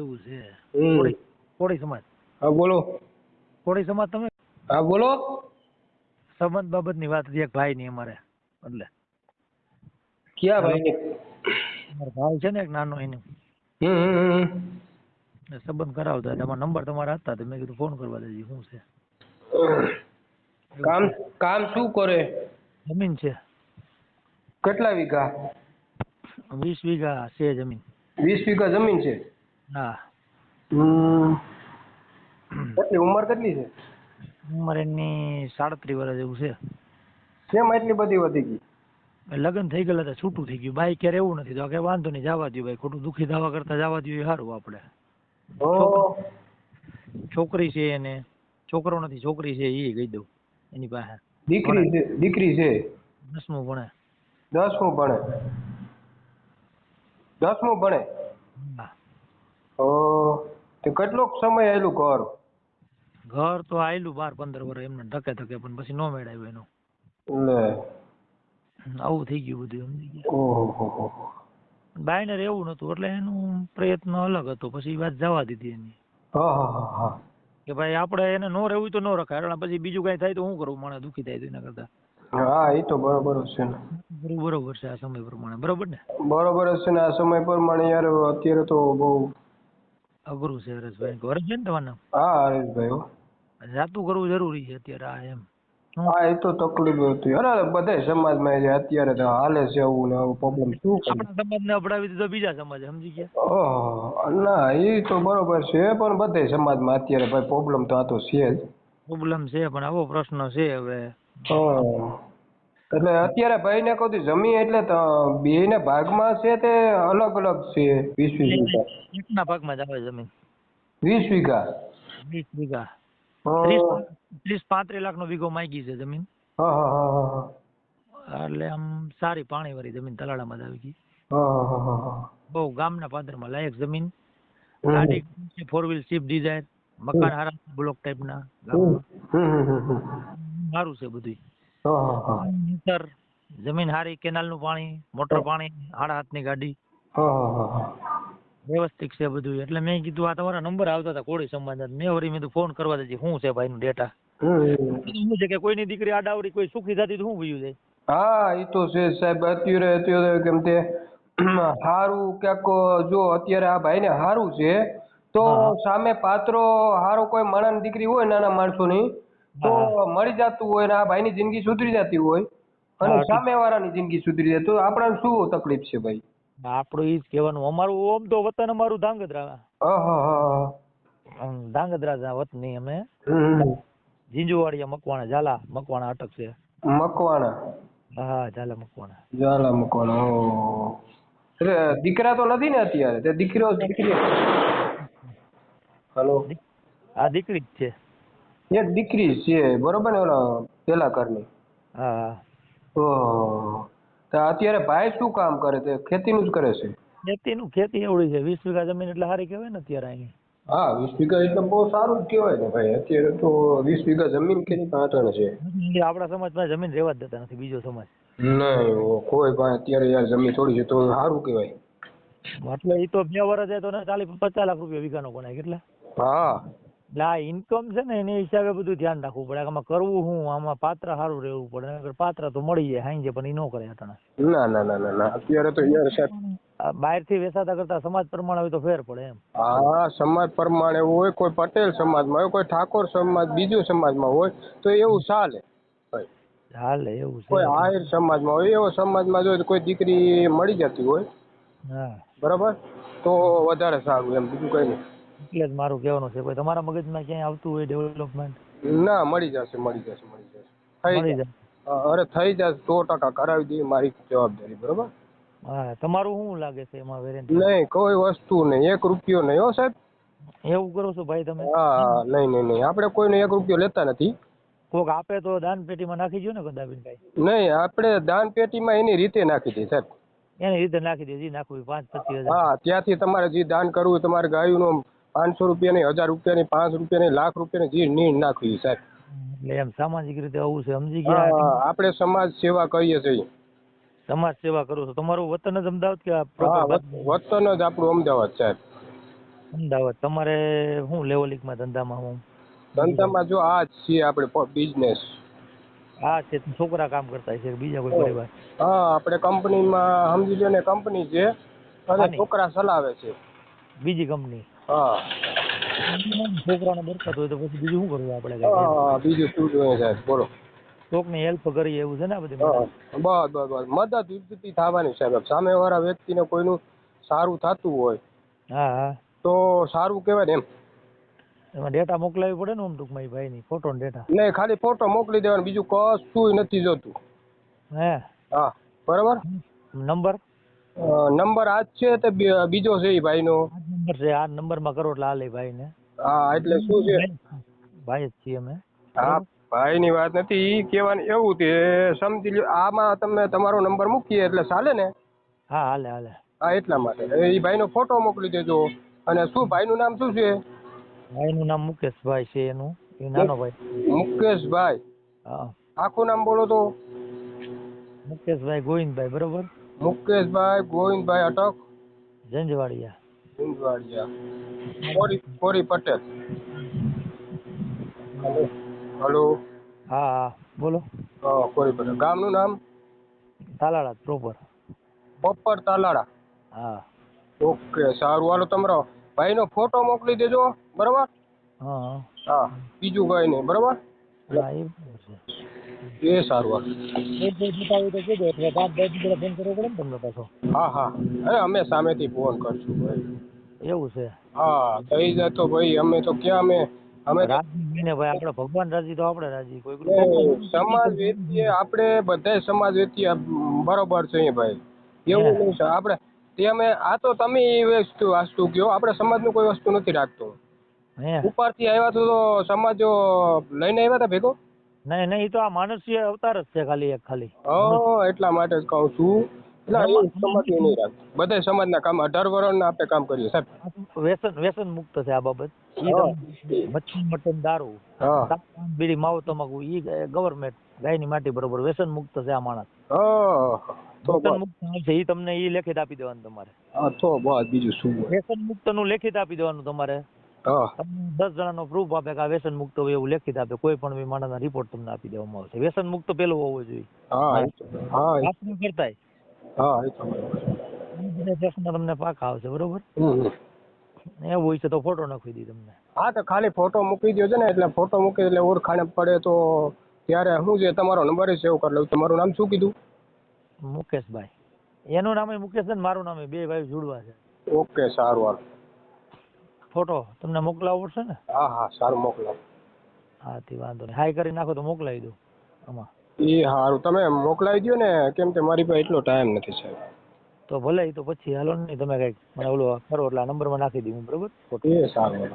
એવું છે. કોળી કોળી સમાજ. હા બોલો. કોળી સમાજ તમે? હા બોલો. સંબંધ બાબતની વાત હતી એક ભાઈ ની અમારે એટલે. ક્યાં ભાઈ ની ભાઈ છે ને એક નાનો એનો. સંબંધ કરાવતા તમારા નંબર તમારા હતા. તો મેં કીધું ફોન કરવા દેજે શું છે? કામ કામ શું કરે? જમીન છે. કેટલા વીઘા? વીસ વીઘા છે જમીન. વીસ વીઘા જમીન છે? હા. કેટલી ઉંમર કેટલી છે? ઉંમર એની સાડત્રીસ વર્ષ જેવું છે. કેમ એટલી બધી વધી ગઈ? લગ્ન થઈ ગયેલા હતા છૂટું થઈ ગયું. બાઈ ક્યારે એવું નથી તો કે વાંધો નહીં જવા દઉં ભાઈ. ખોટું દુઃખી થવા કરતા જવા દઉં એ સારું આપણે. છોકરી છે એને. છોકરો નથી છોકરી છે એ કહી દઉં. એની પાસે. દીકરી છે દીકરી છે? દસમું ભણે. દસમું ભણે. દસમું ભણે? હા. તે કેટલો સમય આયલું ઘર? ઘર તો આયલું બાર પંદર વર્ષ એમને ધકે ધકે પણ પછી નો મેળાયું એનો. લે. આવું થઈ ગયું બધું સમજી ગયા. ઓહો હો હો રહેવું નતું એટલે એનું પ્રયત્ન અલગ હતો પછી વાત જવા દીધી એની. હા હા હા હા. કે ભાઈ આપણે એને નો રહેવું તો નો રખાય એટલે પછી બીજું કઈ થાય તો શું કરવું માણસ દુખી થાય તો એના કરતા. હા એ તો બરોબર છે ને. બરોબર છે આ સમય પ્રમાણે બરોબર ને? બરોબર છે ને આ સમય પ્રમાણે યાર અત્યારે તો બહુ અઘરું છે હરેશભાઈ. ઘરે છે ને તમારું? નામ હા. હરેશભાઈ જાતું કરવું જરૂરી છે અત્યારે આ એમ. હા એ તો તકલીફ હતી. અરે બધા સમાજમાં જે અત્યારે તો હાલે છે એવું ને આવું પ્રોબ્લેમ શું આપણા સમાજને અપડાવી દીધો બીજા સમાજ સમજી ગયા? ના એ તો બરોબર છે પણ બધે સમાજમાં અત્યારે ભાઈ પ્રોબ્લેમ તો આ તો છે જ. પ્રોબ્લેમ છે પણ આવો પ્રશ્ન છે હવે. હં. એટલે અત્યારે ભાઈ ને કહું જમી જમીન એટલે તો બેયને ભાગમાં છે તે અલગ અલગ છે વીસ વીસ વીઘા? એકના ભાગમાં જ આવે જમીન. વીસ વીઘા? વીસ વીઘા. ત્રીસ ત્રીસ પાંત્રીસ લાખ નો વીઘો માંગી છે જમીન. એટલે આમ સારી પાણી વાળી જમીન તલાડામાં જ આવી ગઈ. બહુ ગામના પાદરમાં લાયક જમીન. ગાડી ફોર વ્હીલ શિફ્ટ ડિઝાઇન મકાન હારા બ્લોક ટાઈપના. સારું છે બધું ખેતર જમીન હારી કેનાલનું પાણી મોટર પાણી હાડા હાથની ગાડી. હા હા હા હા. વ્યવસ્થિત છે બધું. એટલે મેં કીધું આ તમારા નંબર આવતા હતા કોળી સંબંધ મેં વળી મેં ફોન કરવા દેજે શું છે ભાઈનું ડેટા? શું છે કે કોઈની દીકરી આડાવડી કોઈ સુખી થતી તો શું ભયું છે? હા એ તો છે સાહેબ અત્યારે અત્યારે કેમ તે સારું ક્યાંક જો અત્યારે આ ભાઈ ને સારું છે તો સામે પાત્રો સારો કોઈ માણસ દીકરી હોય નાના માણસોની તો. મળી જતું હોય ને આ ભાઈની જિંદગી સુધરી જતી હોય અને સામે વાળાની જિંદગી સુધરી જાય તો આપણને શું તકલીફ છે ભાઈ? આપણું ઈ જ કહેવાનું અમારું ઓમ તો વતન અમારું ધાંગધ્રા ધાંગધ્રા વતની અમે. જીંજુવાડિયા મકવાણા ઝાલા મકવાણા અટક છે. મકવાણા? હા ઝાલા મકવાણા. ઝાલા મકવાણા એટલે દીકરા તો નથી ને અત્યારે? તે દીકરો દીકરી. હેલો આ દીકરી જ છે. એક દીકરી છે બરોબર ને ઓલા પેલા ઘરની? હા. ઓહો. તો અત્યારે ભાઈ શું કામ કરે છે? ખેતીનું જ કરે છે? ખેતીનું ખેતી એવડી છે. વીસ વીઘા જમીન એટલે સારી કહેવાય ને અત્યારે અહીં હા વીસ વીઘા એટલે બહુ સારું જ કહેવાય ને ભાઈ. અત્યારે તો વીસ વીઘા જમીન કેની પાટણ છે. આપણા સમાજમાં જમીન રહેવા જ દેતા નથી બીજો સમાજ. નહીં કોઈ ભાઈ અત્યારે યાર જમીન થોડી છે તો સારું કહેવાય. એટલે એ તો બે વર્ષ જાય તો ને ચાલીસ પચાસ લાખ રૂપિયા વીઘાનો ગણાય. કેટલા? હા. આ ઇન્કમ છે ને એની હિસાબે બધું ધ્યાન રાખવું પડે. આમાં કરવું હું આમાં પાત્ર સારું રહેવું પડે. નકર પાત્ર તો મળી જાય હાંજે પણ એ ન કરે અટાણે. ના ના ના ના ના. અત્યારે તો યાર સાહેબ બહારથી વેસાતા કરતા સમાજ પ્રમાણે હોય તો ફેર પડે એમ. હા સમાજ પ્રમાણે હોય કોઈ પટેલ સમાજમાં હોય કોઈ ઠાકોર સમાજ બીજો સમાજમાં હોય તો એવું ચાલે. ચાલે હાલે એવું કોઈ આહિર સમાજમાં હોય એવો સમાજમાં જો કોઈ દીકરી મળી જતી હોય હા. બરાબર? તો વધારે સારું એમ બીજું કઈ નહીં. એટલે જ મારું કહેવાનું છે. કોઈ તમારા મગજમાં ક્યાંય આવતું હોય ડેવલપમેન્ટ ના મળી જશે મળી જશે મળી જશે. થઈ જાય. અરે થઈ જશે સો ટકા કરાવી દઈએ મારી જવાબદારી બરોબર? હા તમારું શું લાગે છે એમાં વેરંટી નહીં કોઈ વસ્તુ નહીં એક રૂપિયો નહીં હો સાહેબ. એવું કરો છો ભાઈ તમે? હા નહીં નહીં નહીં આપણે કોઈને એક રૂપિયો લેતા નથી. કોક આપે તો દાન પેટીમાં નાખી દો ને કદાબીન ભાઈ. નહીં આપણે દાન પેટીમાં એની રીતે નાખી દઈએ સાહેબ. એની રીતે નાખી દઈએ જી નાખવું પાંચ પચીસ હજાર. હા ત્યાંથી તમારે જે દાન કરવું તમારે ગાયુંનું પાંચસો રૂપિયાની હજાર રૂપિયાની પાંચ રૂપિયાની લાખ રૂપિયાની જે નીણ નાખવી સાહેબ. એટલે એમ સામાજિક રીતે આવું છે સમજી ગયા આપણે સમાજ સેવા કરીએ છીએ. સમાજ સેવા કરો છો. તમારું વતન જ અમદાવાદ કે વતન જ આપણું અમદાવાદ સાહેબ. અમદાવાદ. તમારે શું લેવલિંગમાં ધંધામાં હું ધંધામાં જો આ જ છીએ આપણે બિઝનેસ આ છે છોકરા કામ કરતા છે બીજા કોઈ પરિવાર? હા આપણે કંપનીમાં સમજી લો ને કંપની છે અને છોકરા ચલાવે છે. બીજી કંપની હા. છોકરાને બરકત હોય તો પછી બીજું શું કરવું આપણે હા બીજું શું જોઈએ સાહેબ બોલો. કોકની હેલ્પ કરીએ એવું છે ને આ બધી બસ બસ બસ. મદદ વિપત્તિ થવાની સાહેબ સામેવાળા વ્યક્તિને કોઈનું સારું થતું હોય હા હા. તો સારું કહેવાય ને એમ. એમાં ડેટા મોકલાવી પડે ને આમ ટૂંકમાં એ ભાઈની ફોટો ને ડેટા નહીં ખાલી ફોટો મોકલી દેવાનો બીજું કશું નથી જોતું. હે? હા બરાબર? નંબર? નંબર આ જ છે તે બીજો છે એ ભાઈનો. નંબર છે આ નંબરમાં કરો એટલે આ લે ભાઈને. હા એટલે શું છે? ભાઈ જ છીએ અમે. હા ભાઈની વાત નથી ઈ કહેવાની એવું તે સમજી લ્યો આમાં તમે તમારો નંબર મૂકીએ એટલે ચાલે ને? હા હાલે હાલે. હા એટલા માટે. એ ભાઈનો ફોટો મોકલી દેજો. અને શું ભાઈનું નામ શું છે? ભાઈનું નામ મુકેશભાઈ છે એનું એ નાનો ભાઈ. મુકેશભાઈ. હા. આખું નામ બોલો તો. મુકેશભાઈ ગોવિંદભાઈ બરોબર? મુકેશભાઈ ગોવિંદભાઈ અટક. જંજવાડિયા સિંધવાડિયા કોરી કોરી પટેલ હલો હલો હા હા. બોલો. હા કોરી પટેલ ગામનું નામ? તાલાળા પ્રોપર. પ્રોપર તાલાળા. હા. ઓકે સારું. હાલો તમારો ભાઈનો ફોટો મોકલી દેજો બરાબર? હા હા. બીજું કઈ નહીં બરાબર? એ સારું હા હા. અરે અમે સામેથી ફોન કરશું ભાઈ. એવું છે? હા થઈ જાય તો ભાઈ અમે તો ક્યાં અમે? અમે રાજી ને ભાઈ આપણે ભગવાન રાજી તો આપણે રાજી. કોઈ સમાજ વ્યક્તિએ આપણે બધાય સમાજ વ્યક્તિ બરોબર છે ભાઈ. એવું નહીં છે આપણે તે અમે આ તો તમે એ વસ્તુ વાસ્તુ કયો આપણે સમાજનું કોઈ વસ્તુ નથી રાખતો. ઉપરથી આવ્યા તો સમાજ લઈને આવ્યા હતા ભેગો? નહીં નહીં તો આ માનસીય અવતાર જ છે ખાલી એક ખાલી. ઓ એટલા માટે જ કહું છું. બધાય સમાજના કામ અઢાર વર્ષના આપણે કામ કરીએ સાહેબ. વ્યસન વ્યસન મુક્ત છે આ બાબત. મચ્છી મટન દારૂ બીડી માવો તમાકુ ઈ ગવર્મેન્ટ ગાયની માટી બરોબર વ્યસન મુક્ત છે આ માણસ. વ્યસન મુક્ત છે ઈ તમને ઈ લેખિત આપી દેવાનું તમારે. તો બસ બીજું શું વ્યસન મુક્તનું લેખિત આપી દેવાનું તમારે. દસ જણાનો પ્રૂફ આપે કે આ વ્યસન મુક્ત હોય એવું લેખિત આપે. કોઈ પણ માણસના રિપોર્ટ તમને આપી દેવામાં આવશે. વ્યસન મુક્ત પેલું હોવું જોઈએ. હા એ તો હા એ- તો તમને પાકા આવશે બરોબર. એવું હોય છે તો ફોટો નાખી દી તમને. હા તો ખાલી ફોટો મૂકી દો ને એટલે ફોટો મૂકી એટલે ઓળખાણ પડે તો ત્યારે હું છે તમારો નંબર સેવ કરી લઉં. તમારું નામ શું કીધું? મુકેશભાઈ. એનું નામ મુકેશ છે ને મારું નામ બે ભાઈ જોડવા છે. ઓકે સારું હાલ. ફોટો તમને મોકલાવવો પડશે ને? હા હા સારું મોકલાવો. હા તે વાંધો નહીં. હાઈ કરી નાખો તો મોકલાવી દઉં. આમાં. એ સારું તમે મોકલાવી દો ને કેમ કે મારી પાસે એટલો ટાઈમ નથી સાહેબ. તો ભલે એ તો પછી હાલો ને તમે કંઈક મને ઓલો કરો એટલે આ નંબરમાં નાખી દઉં બરોબર? એ સારું.